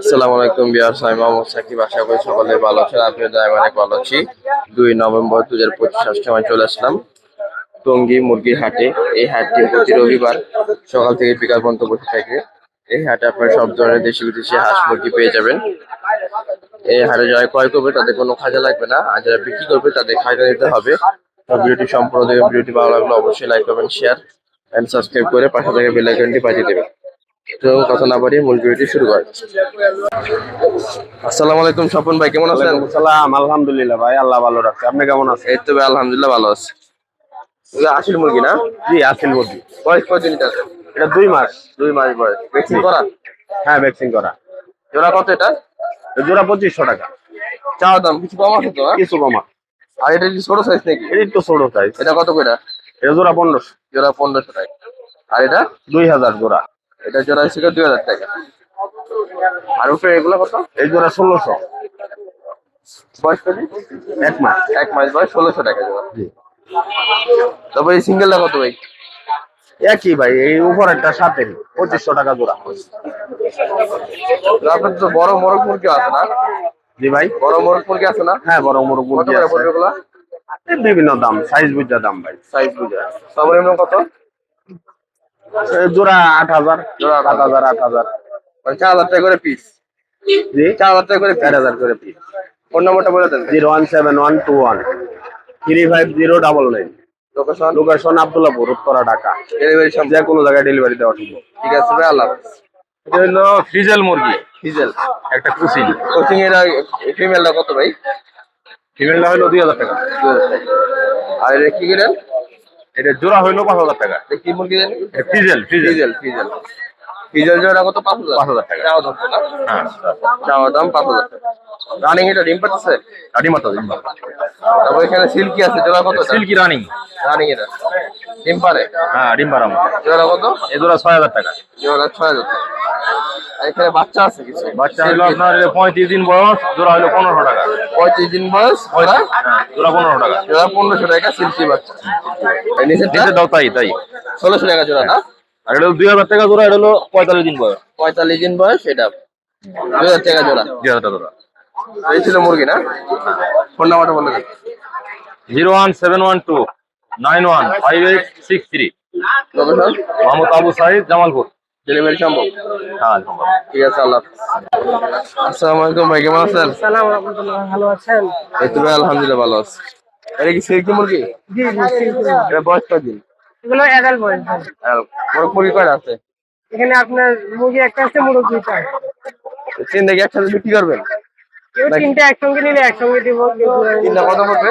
আসসালামু আলাইকুম সাকিব। আশা করি ভালো ভালো আছি। দুই নভেম্বর দু হাজার পঁচিশ সময় চলে আসলাম মুরগির হাটে। এই প্রতি রবিবার সকাল থেকে বিকাল পর্যন্ত বসে থাকে। এই হাটে আপনার সব ধরনের দেশি বিদেশি হাঁস মুরগি পেয়ে যাবেন। এই হাটে যারা ক্রয় করবে, তাদের কোনো খাজা লাগবে না। আর যারা বিক্রি করবে, তাদের খাজা দিতে হবে। ভিডিওটি সম্পূর্ণ ভিডিওটি ভালো অবশ্যই লাইক করবেন শেয়ার সাবস্ক্রাইব করে পাশে থেকে বেল আইকনটি বাজিয়ে দেবেন। তো কথা না বাড়িয়ে মূল ভিডিওটি শুরু করা আসসালামু আলাইকুম স্বপন ভাই কেমন আছেন? সালাম আলহামদুলিল্লাহ ভাই আল্লাহ ভালো রাখছে। আপনি কেমন আছেন? এই তো ভাই আলহামদুলিল্লাহ ভালো আছি। আশির মুরগি না? জি আসিল মুরগি। বয়স কতদিন এটা? আছে? এটা দুই মাস। দুই মাস বয়স। ভ্যাকসিন করা? হ্যাঁ ভ্যাকসিন করা। জোড়া কত এটা? জোড়া পঁচিশশো টাকা। চাওয়া দাম কিছু কম আছে তো হ্যাঁ? কিছু কমা আর এটা কি ছোট সাইজ নাকি? এটা একটু ছোট সাইজ এটা কত করে? এটা জোড়া পনেরোশো। জোড়া পনেরোশো টাকা। আর এটা? দুই হাজার জোড়া। এটা জোড়া ছিল দুই হাজার টাকা। আর উপরে এগুলো কত? এই জোড়া ষোলোশো। বয়স কত? এক মাস। এক মাস বয়স ষোলোশো টাকা জোড়া। তারপরে এই সিঙ্গেলটা কত ভাই? একই ভাই এই উপরেরটা সাথে পঁচিশশো টাকা জোড়া। আপনার তো বড় মোরগ মুরগি আছে না? জি ভাই। বড় মোরগ মুরগি আছে না? হ্যাঁ বড় কত মুরগি আছে। বিভিন্ন দাম সাইজ বুঝা দাম ভাই। সাইজ বুঝে। সর্বনিম্ন কত? জোড়া আট হাজার। জোড়া আট হাজার। আট হাজার। মানে চার হাজার টাকা করে পিস জি? চার হাজার টাকা করে চার হাজার করে পিস ফোন নম্বরটা বলে দেন zero one seven one two one. Three five zero double nine. Location location Abdullahpur Uttara Dhaka. Delivery সম্ভব যে কোনো জায়গায় ডেলিভারি দেওয়া সম্ভব। ঠিক আছে ভাই আল্লাহ এটা হলো ফ্রিজেল মুরগি। ডিজেল একটা কুসিন। কোচিং এর ফিমেলটা কত ভাই? ফিমেলটা হলো দুই হাজার টাকা। আর এটা কি করেন এটা জোড়া হইল পাঁচ হাজার টাকা। কি মুরগি জানি? ফিজেল ফিজেল। ডিজেল ডিজেল জোড়া কত? পাঁচ হাজার। পাঁচ হাজার টাকা। চাওয়া দাম না? হ্যাঁ। চাওয়া দাম পাঁচ হাজার টাকা। রানিং এটা ডিম পাচ্ছে? আড়ি মাত্র তারপর এখানে সিল্কি আছে জোড়া কত সিল্কি রানিং রানিং এটা। ডিম পারে? হ্যাঁ ডিম বারাম জোড়া কত? জোড়া ছয় হাজার টাকা। জোড়া ছয় হাজার টাকা। এখানে বাচ্চা আছে কিছু? বাচ্চা হলো আপনার পঁয়ত্রিশ দিন বয়স জোড়া হলো পনেরো টাকা। পঁয়ত্রিশ দিন বয়স ওরা হ্যাঁ জোড়া পনেরো টাকা। জোড়া পনেরোশো টাকা সিল্কি বাচ্চা। এই নিচেরটা দিতে দাও তাই তাই। ষোলোশো টাকা জোড়া না? আর এটা দুই হাজার টাকা জোড়া এটা হলো পঁয়তাল্লিশ দিন বয়স। পঁয়তাল্লিশ দিন বয়স এটা। দুই হাজার টাকা জোড়া। দুই হাজার টাকা জোড়া। এই ছিল মুরগি না? ফোন নাম্বারটা বলে দেন zero one seven one two nine one five eight six three. Mohammad Abu Sahid Jamalpur. Delivery সম্ভব? হ্যাঁ ঠিক আছে আল্লাহ আসসালামু আলাইকুম ভাই কেমন আছেন? সালাম রহমতুল্লাহ ভালো আছেন? এই তো আলহামদুলিল্লাহ ভালো আছি। এটা কি সিল্কি মুরগি? জি জি। এটা বয়স কদিন এগুলো এগাল বয়স। আর মোরগ কয়টা আছে? এখানে আপনার মুরগি একটা আছে মুরগ দুইটা তিন থেকে একসাথে বিক্রি করবেন? এগুলো তিনটা একসঙ্গে নিলে একসঙ্গে দিব। তিনটা কত পড়বে?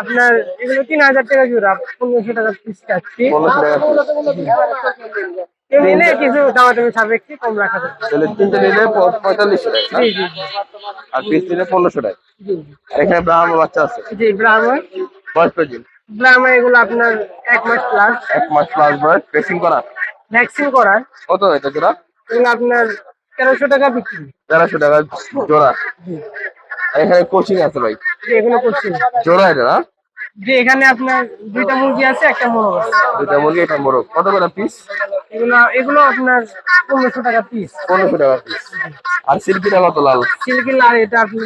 আপনার এগুলো তিন হাজার টাকা জোড়া পনেরোশো টাকা পিস কাটছি। পনেরোশো টাকা নিলে কিছু দামাদামি সাপেক্ষে কম রাখা যাবে তাহলে তিনটা নিলে প- পঁয়তাল্লিশশো টাকা। জি জি আর পিস নিলে পনেরোশো টাকা। এখানে ব্রাহ্মণ বাচ্চা আছে। জি ব্রাহ্মণ। বয়স কদিন ব্রাহ্মণ এগুলো আপনার এক মাস প্লাস এক মাস প্লাস বয়স। ভ্যাকসিন করা? ভ্যাকসিন কত এটা জোড়া? এগুলো আপনার তেরোশো টাকা বিক্রি। তেরোশো টাকা জোড়া। এখানে কোচিং আছে ভাই। এগুলো করছি জোড়া এটা না? জি এখানে আপনার দুইটা মুরগি আছে একটা মোরগ আছে। দুটা মুরগি এটা মোরগ। কত করে পিস এগুলো এগুলো আপনার পনেরোশো টাকা পিস পনেরোশো টাকা পিস আর সিল্কিটা কত লাল? সিল্কি লাল এটা আপনি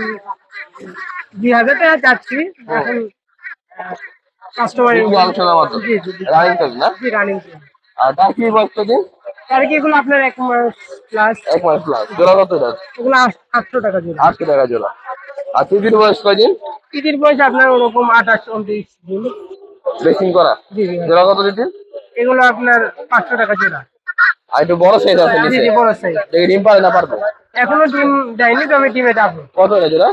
দুই হাজার টাকা চাচ্ছি। এখন কাস্টমার আলোচনা জি রানিং না? জি রানিং আর টার্কি বয়স কদিন আর কি এগুলো আপনার এক মাস প্লাস এক মাস প্লাস জোড়া কত এটা এগুলো আটশো টাকা জোড়া। আটশো টাকা জোড়া। আর তিতির বয়স কদিন আপনার ওরকম আঠাশ উনত্রিশ দিন। ড্রেসিং করা? জি জি। জোড়া কত দিতেন এগুলো আপনার পাঁচশো টাকা জোড়া। আর একটু বড় সাইজ আছে জি জি বড় সাইজ দেখি ডিম পারে না পারবে? এখনও ডিম দেয়নি তবে ডিমে যাব কত এটা জোড়া?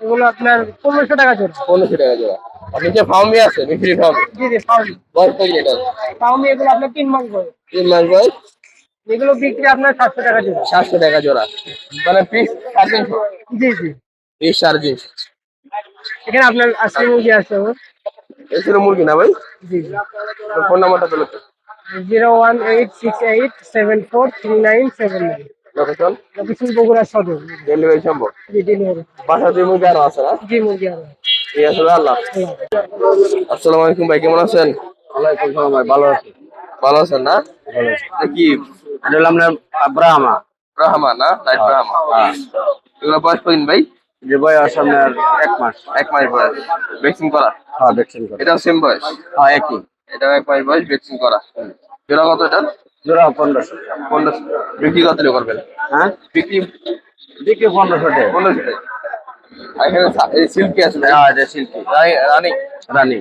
এগুলো আপনার পনেরোশো টাকা জোড়া। পনেরোশো টাকা জোড়া। আর নিচে ফার্মি আছে জি জি বয়স এটা? এগুলো আপনার তিন মাস বয়স। তিন মাস বয়স? এগুলো বিক্রি আপনার সাতশো টাকা জোড়া। সাতশো টাকা জোড়া। মানে পিস সাড়ে তিনশো জি জি। পিস সাড়ে তিনশো এখানে আপনার আজকে মুরগি আছে ওর। এই ছিল মুরগি না ভাই? জি জি। ফোন নাম্বারটা তো zero one eight six eight seven four three nine seven nine. Location location Bogura Sadar. Delivery সম্ভব? জি ডেলিভারি বাসা দিয়ে মুরগি আরও আছে না? জি মুরগি আছে ঠিক আছে আল্লাহ। আসসালামু আলাইকুম ভাই কেমন আছেন? ওয়ালাইকুম সালাম ভাই ভালো আছি। ভালো আছেন না? এটা কি? এটা হলো আপনার ব্রাহ্মা ব্রাহ্মা না? লাইট ব্রাহ্মা এগুলো বয়স কদিন ভাই? যে বয়স আপনার এক মাস এক মাস বয়স। ভ্যাকসিন করা? হ্যাঁ ভ্যাকসিন করে। এটাও সেম বয়স? হ্যাঁ একই। এটাও এক মাস বয়স ভ্যাকসিন করা। জোড়া কত এটা? জোড়া পনেরোশো। পনেরোশো। বিক্রি কত করবেন? হ্যাঁ? বিক্রি? বিক্রি পনেরোশো টাকা পনেরোশো টাকা। এখানে এই সিল্কি আছে। হ্যাঁ এটা শিল্পী রানী- রানী? রানী।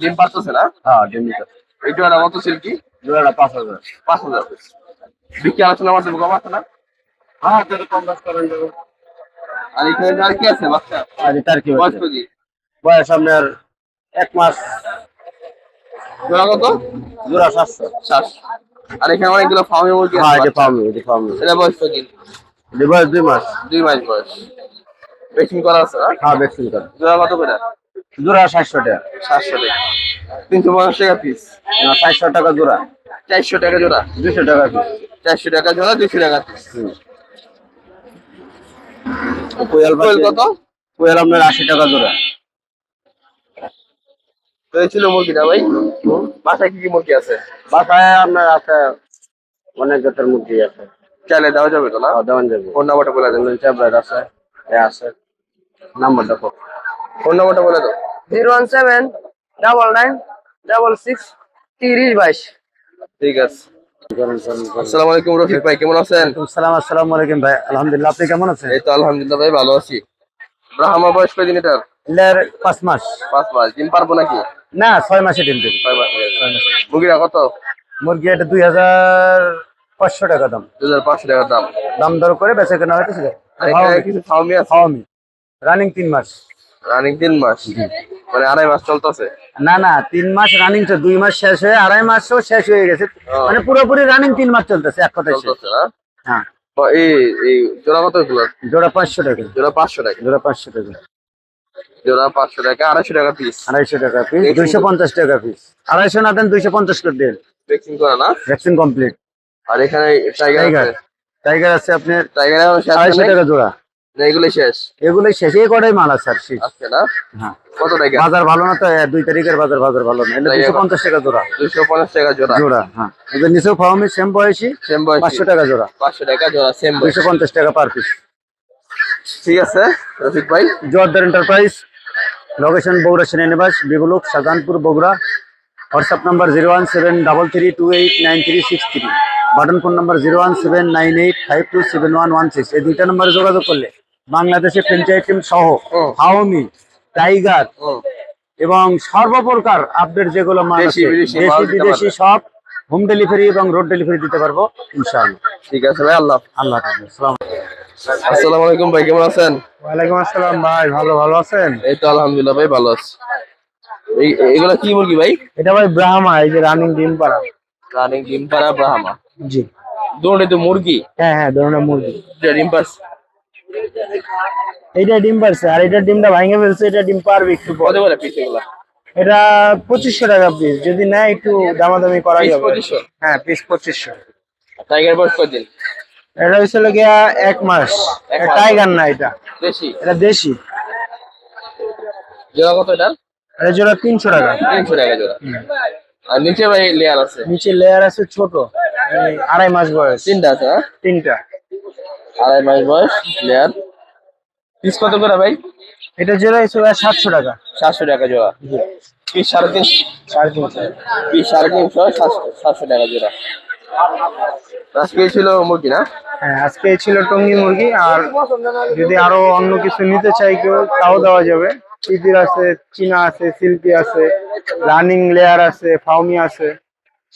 ডিম পারতেছে না? হ্যাঁ ডিমিটা এই জোড়াটা কত সিল্কি জোড়াটা পাঁচ হাজার। পাঁচ হাজার। বিক্রি আলোচনা করতে কম আছে না? হ্যাঁ কম দাস করেন আর এখানে আর কি আছে বাচ্চা? আর তার কি বয়স? কত বয়স আপনার এক মাস। জোড়া কত? জোড়া সাতশো। শ্বাস আর এখানে অনেকগুলো ফার্মে মুরগি হ্যাঁ আছে এটা বাচ্চা। পাবো এটা পাবো এটা বয়স দিন এটা বয়স দুই মাস। দুই মাস বয়স। ভ্যাকসিন করা আছে হ্যাঁ ভ্যাকসিন করে। জোড়া কত করে? জোড়া সাতশো টাকা। সাতশো টাকা। তিনশো পঞ্চাশ টাকা পিস সাতশো টাকা জোড়া। চারশো টাকা জোড়া। দুশো টাকা পিস চারশো টাকা জোড়া দুশো টাকা পিস কোয়েল কোয়েল কত? কোয়েল আপনার আশি টাকা জোড়া। তো ছিল মুরগিটা ভাই। বাসায় কি কি মুরগি আছে? বাসায় আপনার আছে অনেক জাতের মুরগি আছে। চাইলে দেওয়া যাবে তো না? হ্যাঁ, দেওয়ান যাবে। ফোন নাম্বারটা বলে দেন। ট্যাবলেট আছে এ আছে। নাম্বারটা কত ফোন নাম্বারটা বলে দাও। Zero one seven double nine double six তিরিশ বাইশ। ঠিক আছে। আসসালামু আলাইকুম রফিক ভাই কেমন আছেন? সালাম আসসালামু আলাইকুম ভাই। আলহামদুলিল্লাহ আপনি কেমন আছেন? এই তো আলহামদুলিল্লাহ ভাই ভালো আছি। ব্রাহ্মা বয়স কয়দিন এটার? এর পাঁচ মাস। পাঁচ মাস ডিম পারব নাকি? না ছয় মাসে ডিম দেবে। ছয় মাস মুরগিটা কত? মুরগি এটা দুই হাজার পাঁচশো টাকা দাম। দু হাজার পাঁচশো টাকার দাম। দাম দর করে বেচা কেনা হয়েছে আর এখানে কিছু ফার্মি আছে? খাওয়ামি রানিং তিন মাস। রানিং তিন মাস। মানে আড়াই মাস চলতেছে? না না তিন মাস রানিং তো দুই মাস শেষ হয়ে আড়াই মাসও শেষ হয়ে গেছে। মানে পুরোপুরি রানিং তিন মাস চলতেছে এক কথায় হ্যাঁ। এই এই জোড়া কত জোড়া পাঁচশো টাকা। জোড়া পাঁচশো টাকা। জোড়া পাঁচশো টাকা। জোড়া পাঁচশো টাকা আড়াইশো টাকা পিস আড়াইশো টাকা পিস দুইশো পঞ্চাশ টাকা পিস আড়াইশো না দেন দুইশো পঞ্চাশ করে দেন। ভ্যাকসিন করা না? ভ্যাকসিন কমপ্লিট আর এখানে টাইগার টাইগার আছে। আপনার টাইগার আড়াইশো টাকা জোড়া। শেষ? এগুলোই শেষ। এই কটাই মাল আছে আর শেষ। আজকে না? হ্যাঁ। কত টাকা? বাজার ভালো না তো? দুই তারিখের বাজার বাজার ভালো না। দুশো পঞ্চাশ টাকা জোড়া। দুশো পঞ্চাশ টাকা জোড়া। জোড়া হ্যাঁ। এদের নিচেও ফার্মি সেম বয়সী। সেম বয়স। পাঁচশো টাকা জোড়া। পাঁচশো টাকা জোড়া সেম পঞ্চাশ টাকা পার পিস ঠিক আছে রফিক ভাই। জোয়ারদার এন্টারপ্রাইজ লোকেশন বগুড়া সেনানিবাস বিগুলুক Shahjahanpur Bogura. WhatsApp number zero one seven double three two eight nine three six three button phone number zero one seven nine eight five two seven one one six এই দুইটা নাম্বারে যোগাযোগ করলে বাংলাদেশে team সহ হাওমি tiger এবং সর্বপ্রকার update যেগুলো দেশি, বিদেশি। সব হোম ডেলিভারি এবং রোড ডেলিভারি দিতে পারব ইনশাআল্লাহ। ঠিক আছে ভাই আল্লাহ আল্লাহ আসসালামু আসসালামু আলাইকুম ভাই কেমন আছেন? ওয়ালাইকুম আসসালাম ভাই ভালো ভালো আছেন? এই তো আলহামদুলিল্লাহ ভাই ভালো আছি। এই এগুলো কি মুরগি ভাই? এটা ভাই ব্রাহ্মা এই যে রানিং ডিম পাড়া। রানিং ডিম পাড়া ব্রাহ্মা। জি। দুটোই তো মুরগি? হ্যাঁ হ্যাঁ ধরনের মুরগি। ডিম পাস এইটা ডিম পারছে আর এটা ডিমটা ভাঙে ফেলছে এটা ডিম পারবে একটু কত করে পিস এগুলো? এটা পঁচিশশো টাকা পিস যদি নেয় একটু দামাদামি করা যাবে হ্যাঁ পিস পঁচিশশো। টাইগার বয়স কদিন এটা হয়েছিল গিয়া এক মাস। এক টাইগার না এটা। বেশি এটা দেশি। জোড়া কত এটা এটা জোড়া তিনশো টাকা। তিনশো টাকা জোড়া। আর নিচে ভাই লেয়ার আছে? নিচে লেয়ার আছে ছোট আড়াই মাস বয়স। তিনটা আছে হ্যাঁ? তিনটা। আড়াই মাস বয়স লেয়ার পিস কত করে ভাই? এটা জোড়া হয়েছিল সাতশো টাকা। সাতশো টাকা জোড়া। পিস সাড়ে তিনশো সাড়ে তিনশো। পিস সাড়ে তিনশো সাতশো সাতশো টাকা জোড়া। আজকে ছিল মুরগি না? হ্যাঁ আজকে ছিল টঙ্গি মুরগি আর যদি আরও অন্য কিছু নিতে চাই কেউ তাও দেওয়া যাবে। তিতির আছে চীনা আছে সিল্কি আছে রানিং লেয়ার আছে ফাউমি আছে।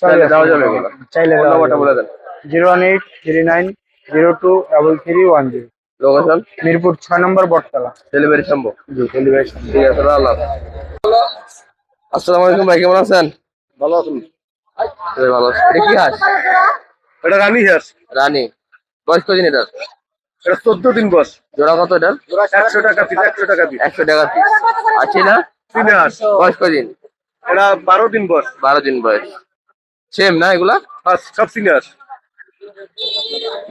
চাইলে দেওয়া যাবে চাইলে নাম্বারটা বলে দেন। Zero one eight three nine zero two double three one zero location? Mirpur ছয় নম্বর বটতলা। ডেলিভারি সম্ভব। জি ডেলিভারি ঠিক আছে আল্লাহ আসসালামু আলাইকুম ভাই কেমন আছেন? ভালো আছেন? ভালো আছি। এটা কি হাঁস? এটা রানি হাঁস। রানী। বয়স কদিন এটার? এটা চোদ্দ দিন বস জোড়া কত এটার? একশো টাকা পিস একশো টাকা পিস একশো টাকা পিস আছে না তিন হাঁস। বয়স কদিন? এটা বারো দিন বস বারো দিন বয়স। সেম না এগুলা? সব সিনিয়র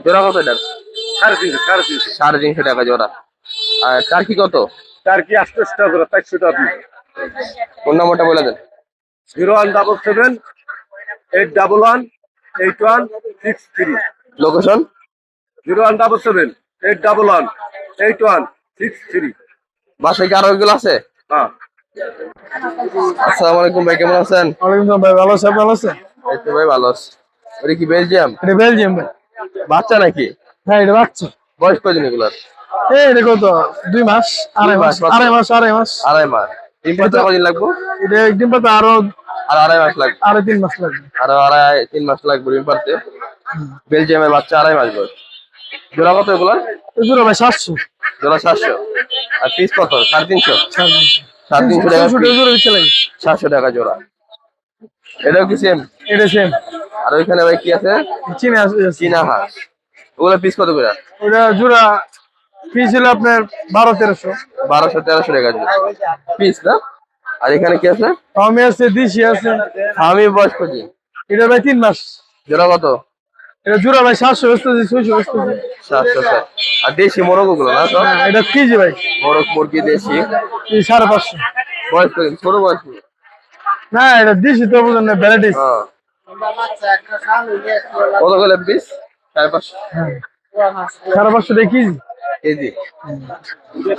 জোড়া কত এটার? সাড়ে তিনশো সাড়ে তিনশো। সাড়ে তিনশো টাকা জোড়া। আর কত? তার কি আটশো টাকা চারশো টাকা ফোন নাম্বারটা বলে দেন। Zero one double seven eight double one eight one six three. Location zero one double seven eight double one eight one six three. বাসায় কি আরও এগুলো আছে? হ্যাঁ। আসসালামু আলাইকুম ভাই কেমন আছেন? ওয়ালাইকুম ভাই ভালো আছেন? ভালো আছেন? এই তো ভাই ভালো আছি। ওটা কি বেলজিয়াম? এটা বেলজিয়াম ভাই। বাচ্চা নাকি? হ্যাঁ এটা বাচ্চা। বয়স কদিন এগুলার? এই এটা কত? দুই মাস আড়াই মাস, আড়াই মাস আড়াই মাস। আড়াই মাস। তিন পাঁচ কদিন লাগবো? এটা একদিন পাতে আরও আর আড়াই মাস লাগবে। আড়াই তিন মাস লাগবে। আরও আড়াই তিন মাস লাগবে ডিম পারতে বেলজিয়ামের বাচ্চা আড়াই মাস বয়স। জোড়া কত এগুলো এগুলো ভাই সাতশো। জোড়া সাতশো। আর পিস কত? সাড়ে তিনশো? সাড়ে তিনশো। টাকা সাতশো টাকা জোড়া। এটাও কি সেম এটা সেম আর ওইখানে ভাই কি আছে? চিনে আছে। চীনা হাঁস। ওগুলো পিস কত করে? ওটা জোড়া ফি ছিল আপনার বারো তেরোশো। বারোশো তেরোশো টাকা পিস না? আর এখানে কি আছে? আমি আছে দিশি আছে। আমি বয়স কদিন এটা ভাই তিন মাস। জোড়া কত? এটা জোড়া ভাই সাতশো বেচতেছি ছয়শো বেচতেছি সাতশো আর দেশি মোরগগুলো না এটা কেজি ভাই? মোরগ মুরগি দেশি। সাড়ে পাঁচশো। বয়স কদিন ছোট বয়স কত? না এটা দিশি তো বুঝলেন না ভ্যারাইটিস হ্যাঁ কত করে পিস সাড়ে পাঁচশো। সাড়ে পাঁচশো টাকা কেজি। কেজি।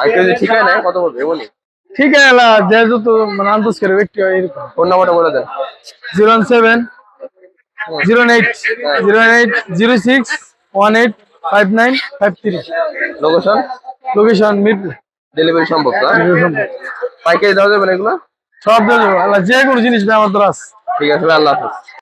আর কেজি ঠিক না? কত বলবে? বলি। ঠিক আছে এলা যে যত মানে করে ব্যক্তি হয় এরকম। ফোন নাম্বারটা বলে দেন। Zero one seven zero eight zero eight zero six one eight five nine five three. Location location Mirpur. Delivery সম্ভব। পাইকারি দেওয়া যাবে না এগুলো? সব যে কোনো জিনিস আমার দ্বারা আছে ঠিক আছে আল্লাহ হাফেজ।